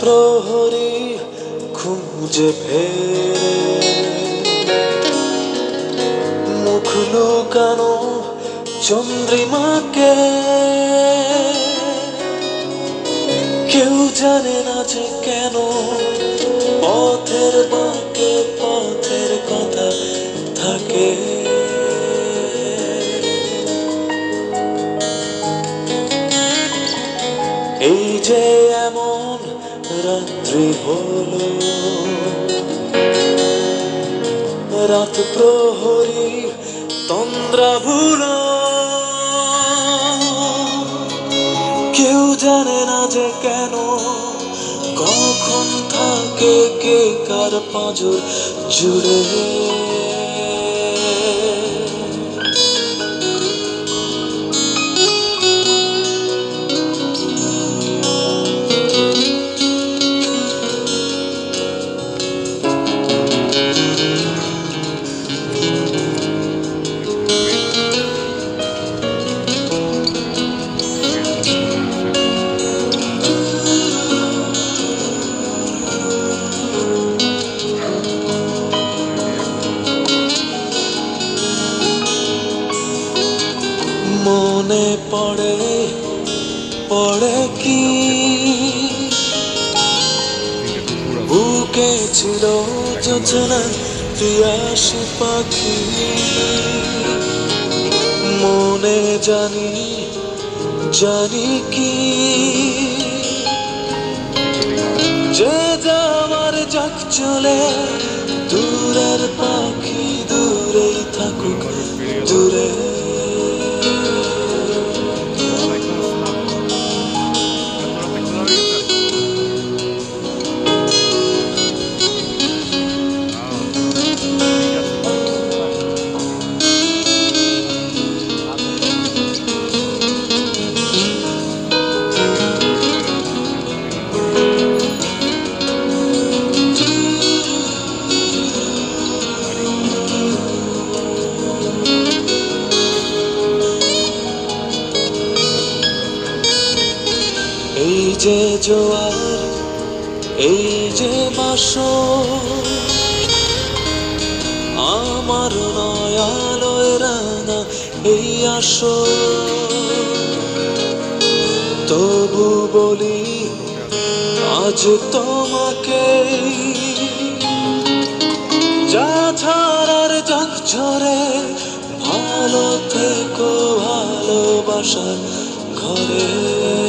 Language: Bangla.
প্রহরী খুঁজে ফেরে। মুখ লুকানো চন্দ্রিমাকে। কেউ জানে না যে কেন পথের বাঁকে যে এমন রাত্রি হলো। রাত প্রহরী তন্দ্রা ভুলো। কেউ জানে না যে কেন, কখন থাকে কে কার পাঁজর জুড়ে। মনে পড়ে পড়ে কি? বুকে ছিল যোচনা প্রিয়াসী পাখি। মনে জানি জানি কি? যে যাওয়ার যাক চলে যে জোয়ার, এই যে মাস আমার নয়ালয় রাঙা এই আসো তবু বলি, আজ তোমাকে যা ছাড়ার যাক ঝরে, ভালো থেকো, ভালোবাসার ঘরে।